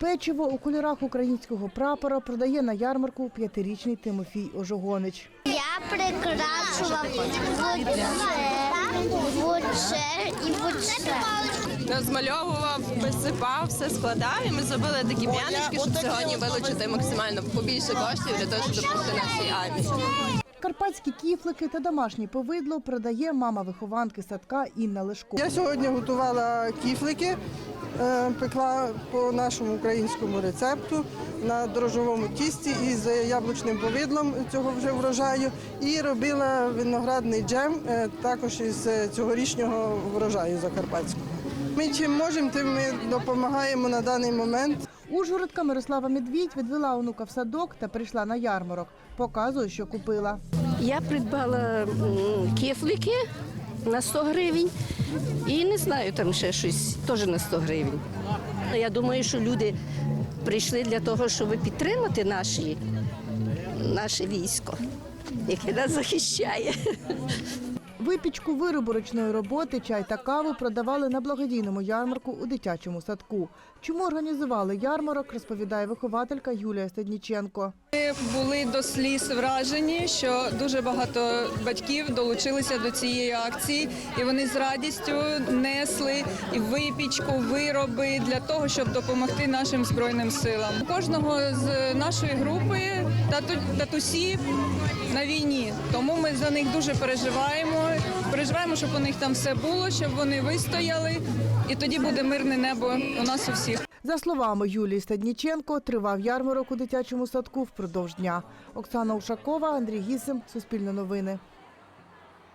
Печиво у кольорах українського прапора продає на ярмарку п'ятирічний Тимофій Ожогонич. Я прикрашував вуче і вуче. Розмальовував, присипав, все складав, і ми зробили такі прянички, щоб сьогодні вилучити максимально побільше коштів для того, щоб допомогти нашій армії. Карпатські кіфлики та домашнє повидло продає мама вихованки садка Інна Лешко. Я сьогодні готувала кіфлики, пекла по нашому українському рецепту на дрожжовому тісті із яблучним повидлом цього вже врожаю і робила виноградний джем е, також із е, цьогорічного врожаю закарпатського. Ми чим можемо, тим ми допомагаємо на даний момент. Ужгородка Мирослава Медвідь відвела онука в садок та прийшла на ярмарок. Показує, що купила. Я придбала м, кефлики на 100 гривень і не знаю, там ще щось теж на 100 гривень. Я думаю, що люди прийшли для того, щоб підтримати наші, наше військо, яке нас захищає. Випічку виробу ручної роботи, чай та каву продавали на благодійному ярмарку у дитячому садку. Чому організували ярмарок, розповідає вихователька Юлія Стадніченко. Ми були до сліз вражені, що дуже багато батьків долучилися до цієї акції, і вони з радістю несли випічку, вироби для того, щоб допомогти нашим збройним силам. Кожного з нашої групи тату, татусі на війні, тому ми за них дуже переживаємо. Переживаємо, щоб у них там все було, щоб вони вистояли, і тоді буде мирне небо у нас у всіх. За словами Юлії Стадніченко, тривав ярмарок у дитячому садку впродовж дня. Оксана Ушакова, Андрій Гісим, Суспільне новини.